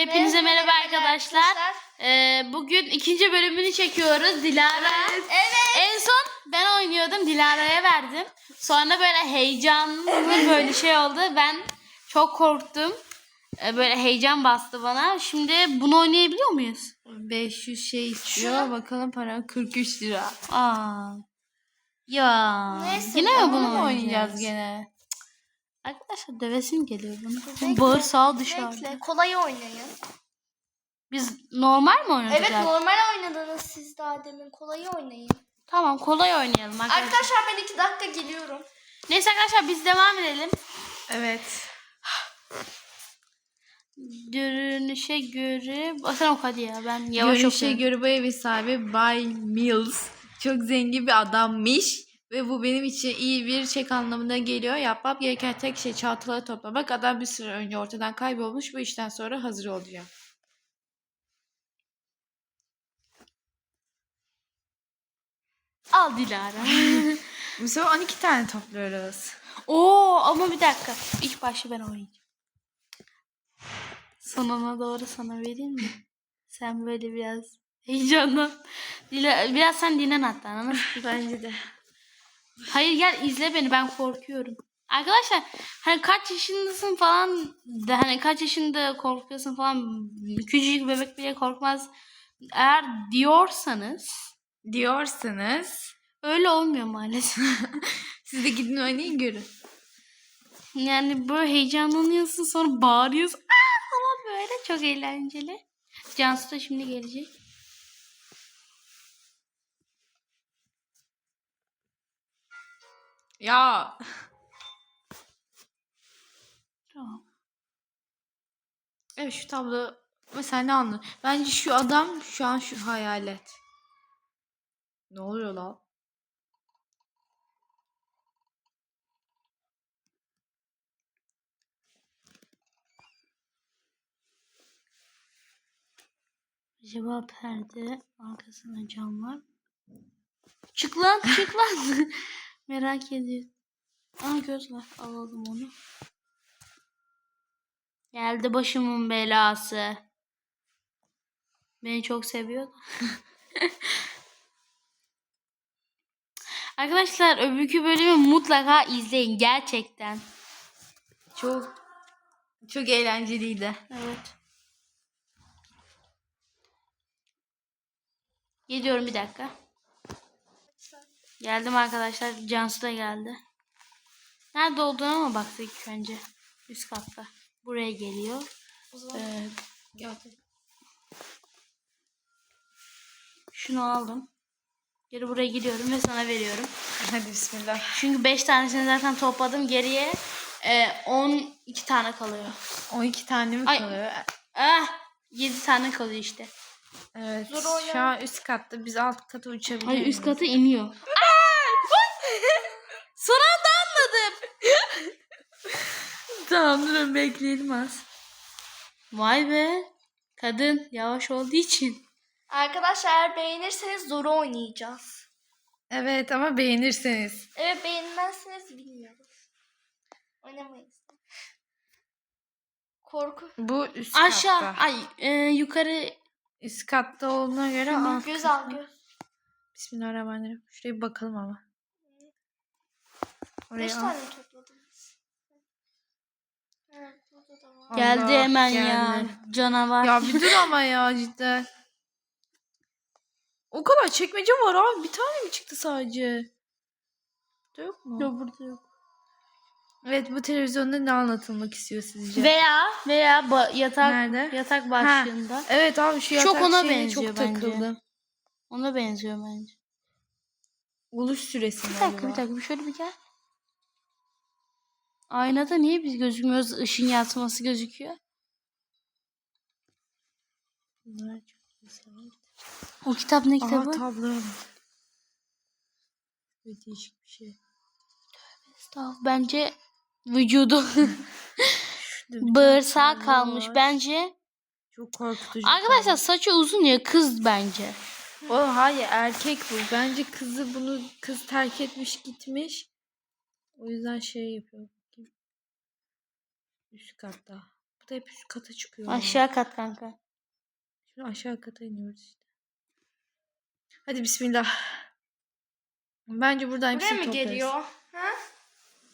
Hepinize Merhaba merhaba arkadaşlar. arkadaşlar. Ee, bugün ikinci bölümünü çekiyoruz. Dilara. Evet. En son ben oynuyordum. Dilara'ya verdim. Sonra böyle heyecanlı böyle şey oldu. Ben çok korktum. Ee, böyle heyecan bastı bana. Şimdi bunu oynayabiliyor muyuz? 500 şey istiyor. Şunu- Bakalım para 43 lira. Aa. Ya. Neyse, Yine mi bunu bunu Bunu oynayacağız? oynayacağız gene. Arkadaşlar dövesim geliyor bunu. Bekle, Bağırsağı dışarıda. Bekle, kolay oynayın. Biz normal mi oynadık? Evet abi? normal oynadınız siz daha demin. Kolay oynayın. Tamam kolay oynayalım arkadaşlar. Arkadaşlar ben iki dakika geliyorum. Neyse arkadaşlar biz devam edelim. Evet. Görünüşe göre... Sen oku hadi ya ben yavaş Görünüşe okuyorum. göre bu evin sahibi Bay Mills çok zengin bir adammış. Ve bu benim için iyi bir çek anlamına geliyor. Yapmam gereken tek şey çantaları toplamak. Adam bir süre önce ortadan kaybolmuş. Bu işten sonra hazır olacağım. Al Dilara. Bu sefer 12 tane topluyoruz. Oo ama bir dakika. İlk başta ben oynayacağım. Sonuna doğru sana vereyim mi? Sen böyle biraz heyecanlan. Dila, biraz sen dinlen hatta. Bence de. Hayır gel izle beni ben korkuyorum. Arkadaşlar hani kaç yaşındasın falan de hani kaç yaşında korkuyorsun falan küçücük bebek bile korkmaz. Eğer diyorsanız Diyorsanız öyle olmuyor maalesef. siz de gidin oynayın görün. Yani böyle heyecanlanıyorsun sonra bağırıyorsun. Aa falan böyle çok eğlenceli. Cansu da şimdi gelecek. Ya Tamam. Evet şu tablo mesela ne anlıyor? Bence şu adam şu an şu hayalet. Ne oluyor lan? Acaba perde arkasında cam var. Çık lan çık lan. Merak ediyorum. Aa göz var. Alalım onu. Geldi başımın belası. Beni çok seviyor. da. Arkadaşlar öbürkü bölümü mutlaka izleyin gerçekten. Çok çok eğlenceliydi. Evet. Geliyorum bir dakika. Geldim arkadaşlar. Cansu da geldi. Nerede olduğuna mı baktık ilk önce? Üst katta. Buraya geliyor. O zaman Ee, şunu aldım. Geri buraya gidiyorum ve sana veriyorum. hadi bismillah. Çünkü 5 tanesini zaten topladım. Geriye e, 12 tane kalıyor. 12 tane mi Ay. kalıyor? Ah 7 tane kalıyor işte. Evet. Zor. Şu an üst katta. Biz alt kata uçabilir Hayır üst kata iniyor. Son anda anladım. Tamam durun bekleyelim az. Vay be. Kadın yavaş olduğu için. Arkadaşlar eğer beğenirseniz zoru oynayacağız. Evet ama beğenirseniz. Evet beğenmezseniz bilmiyoruz. Oynamayız. Korku. Bu üst Aşağı. katta. Ay e, yukarı. Üst katta olduğuna göre alt Göz al göz. Bismillahirrahmanirrahim. Şuraya bir bakalım ama. Oraya Beş al. tane topladınız. Evet burada da var. Geldi Allah, hemen ya. geldi. Canavar. Ya bir dur ama ya cidden. O kadar çekmece var abi. Bir tane mi çıktı sadece? Burada yok mu? Yok burada yok. Evet bu televizyonda ne anlatılmak istiyor sizce? Veya veya ba- yatak Nerede? yatak başlığında. Evet abi şu Çok yatak ona şeyine benziyor çok bence. takıldım. Ona benziyor bence. Uluş süresi mi Bir dakika bir acaba? dakika bir şöyle bir gel. Aynada niye biz gözükmüyoruz? Işın yansıması gözüküyor. Bunlar çok güzel. O kitap ne kitabı? tablo. Bir değişik bir şey. Estağfurullah. Bence vücudu bağırsağı kalmış. var. Bence Çok korkutucu. arkadaşlar saçı uzun ya kız bence. O hayır erkek bu. Bence kızı bunu kız terk etmiş gitmiş. O yüzden şey yapıyor. Üst katta. kata hep üst kata çıkıyor. Aşağı kat kanka. Şimdi aşağı kata iniyoruz işte. Hadi bismillah. Bence buradan Buraya hepsini mı toplarız. geliyor? Ha?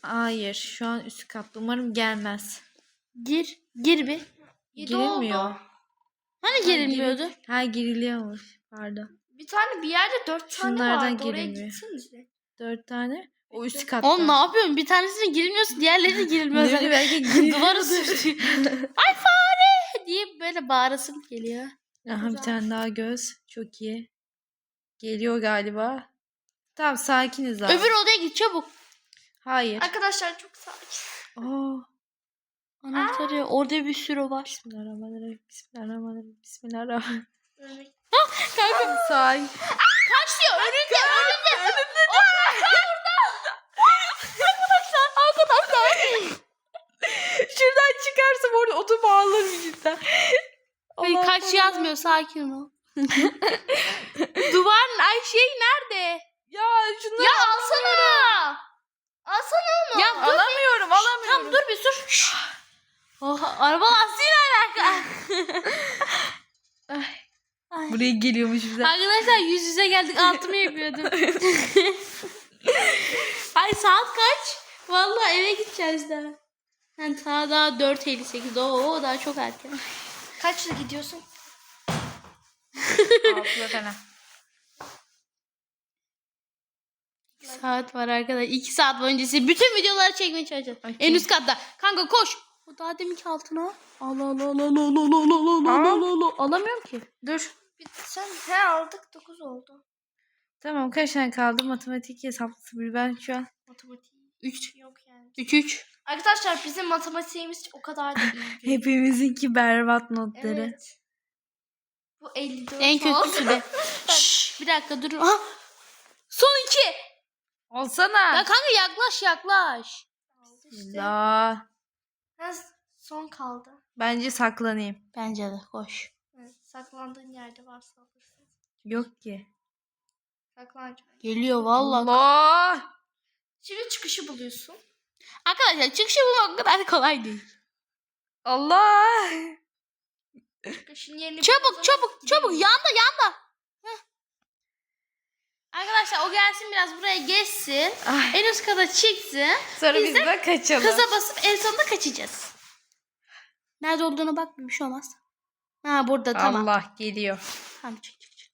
Hayır şu an üst katta. Umarım gelmez. Gir. Gir bir. Yedi Girilmiyor. oldu. Hani girilmiyordu? Ha giriliyormuş. Pardon. Bir tane bir yerde dört tane Şunlardan vardı. Oraya girilmiyor. gitsenize. Dört tane. O üst katta. Oğlum ne yapıyorsun? Bir tanesine girilmiyorsun. Diğerleri de girilmez. Ne bileyim, belki. Duvara sürtüyor. Ay fare diye böyle bağırasım geliyor. Aha bir tane daha göz. Çok iyi. Geliyor galiba. Tamam sakiniz abi. Öbür odaya git çabuk. Hayır. Arkadaşlar çok sakin. Oo. Anahtarı orada bir sürü var. Bismillahirrahmanirrahim. Bismillahirrahmanirrahim. Bismillahirrahmanirrahim. Kanka Sakin. kaç diyor önünde önünde. Şuradan çıkarsam orada oturup ağlarım cidden. Allah. yazmıyor sakin ol. Duvarın ay şey nerede? Ya şunları Ya alsana. Alsana onu. Ya dur. alamıyorum alamıyorum. Tamam dur bir dur. Şşş. Oh, araba lastiğiyle. Ay. Buraya geliyormuş bize. Arkadaşlar yüz yüze geldik altımı yapıyordum. Ay saat kaç? Vallahi eve gideceğiz daha. Yani daha daha 4.58 oo daha çok erken. Kaçta gidiyorsun? Altıda falan. Saat var arkadaşlar. 2 saat öncesi bütün videoları çekmeye çalışacağız. Okey. En üst katta. Kanka koş. O daha deminki altına. Allah Allah Allah Allah Allah Allah Allah Allah Allah Allah. Alamıyorum ki. Dur. Bir, sen he aldık 9 oldu. Tamam kaç tane kaldı? Matematik hesaplısı bir ben şu an. Matematik 3 yok yani. 3 3. Arkadaşlar bizim matematiğimiz o kadar da iyi değil. Hepimizinki berbat notları. Evet. Bu 54 En kötüsü de. Şşş, bir dakika dur. Ha. Son 2. Olsana. Ya kanka yaklaş yaklaş. İşte. La. Son kaldı. Bence saklanayım. Bence de koş. Evet, saklandığın yerde varsa alırsın. Yok ki. Saklanacak. Geliyor vallahi. Allah. Şimdi çıkışı buluyorsun. Arkadaşlar çıkışı bulmak o kadar kolay değil. Allah. Çıkışın yerini Çabuk buluyorsun. çabuk çabuk yanda yanda. Arkadaşlar o gelsin biraz buraya geçsin. Ay. En üst kata çıksın. Sonra Biz biz de de kaçalım. Kıza basıp en sonunda kaçacağız. Nerede olduğuna bak bir şey olmaz. Ha burada tamam. Allah geliyor. Tamam çık çık çık.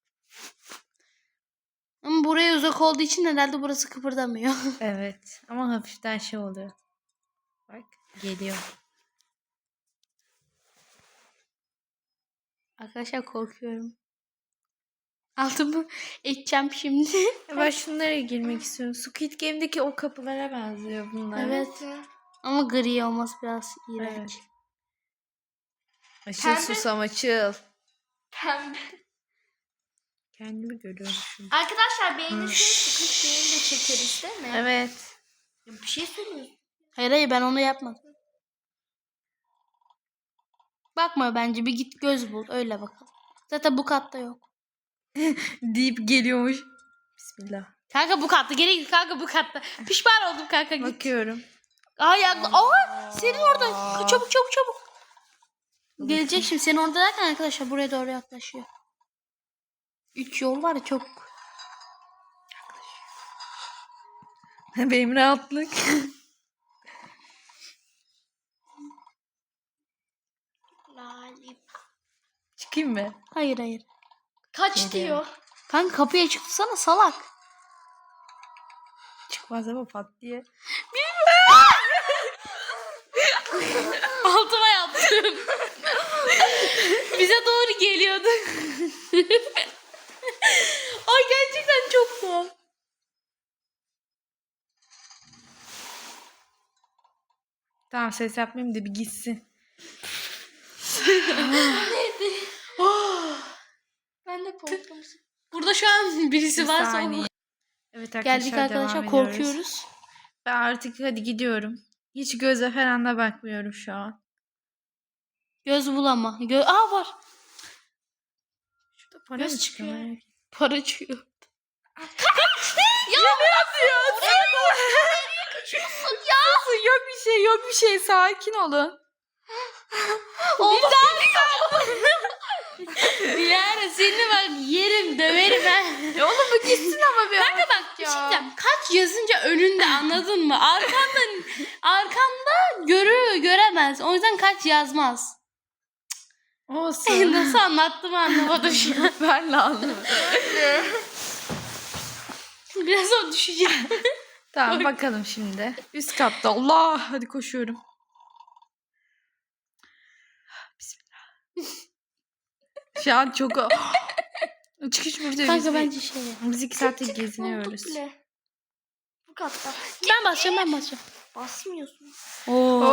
Ama buraya uzak olduğu için herhalde burası kıpırdamıyor. Evet. Ama hafiften şey oluyor. Bak geliyor. Arkadaşlar korkuyorum. Altımı edeceğim şimdi. Ben şunlara girmek istiyorum. Squid Game'deki o kapılara benziyor bunlar. Evet. Ama gri olması biraz iğrenç. Evet. Açıl Pembe- susam açıl. Pembe. Kendimi görüyorum şimdi. Arkadaşlar beğenirseniz çıkış yerini de çekeriz değil mi? Evet. Ya bir şey söylüyorsun. Hayır hayır ben onu yapmadım. Bakma bence bir git göz bul öyle bakalım. Zaten bu katta yok. Deyip geliyormuş. Bismillah. Kanka bu katta geri git kanka bu katta. Pişman oldum kanka git. Bakıyorum. Yakla. Aa senin orada. Çabuk çabuk çabuk. Gelecek şimdi senin orada derken arkadaşlar buraya doğru yaklaşıyor. Üç yol var ya çok. Benim rahatlık. Çıkayım mı? Hayır hayır. Kaç Geliyor. diyor? Kanka kapıya çıksana salak. Çıkmaz ama pat diye. Altıma yaptım. Bize doğru geliyordu. Ay gerçekten çok tuhaf. Tamam ses yapmayayım da bir gitsin. Ben de korktum. Burada şu an birisi Bir varsa saniye. o- Evet arkadaşlar Geldik devam arkadaşlar ediyoruz. korkuyoruz. Ben artık hadi gidiyorum. Hiç göze falan da bakmıyorum şu an. Göz bulama. Gö Aa var. Şurada para Göz mı çıkıyor? çıkıyor. merak ettim. Para çıkıyor. Susun, yok bir şey yok bir şey sakin olun. Daha Dilara seni bak yerim döverim ben. Ya oğlum bu gitsin ama bir Kanka bak bir şey diyeceğim. Kaç yazınca önünde anladın mı? Arkandan arkanda görür göremez. O yüzden kaç yazmaz. Olsun. Nasıl anlattım anlamadım şu an. ben de anlamadım. Biraz o düşeceğim. Tamam bakalım şimdi. Üst katta. Allah hadi koşuyorum. Bismillah. Şu an çok... Çıkış burada Kanka biz, bence şey. biz iki saattir geziniyoruz. Bu katta. Ben basacağım ben basacağım. Basmıyorsun. Oo.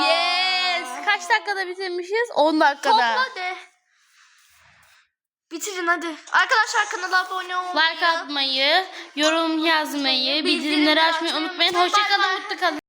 Yes. Kaç dakikada bitirmişiz? 10 dakikada. Topla de. Bitirin hadi. Arkadaşlar kanala abone olmayı. Like atmayı, yorum yazmayı, bildirimleri açmayı unutmayın. Hoşçakalın, mutlu kalın.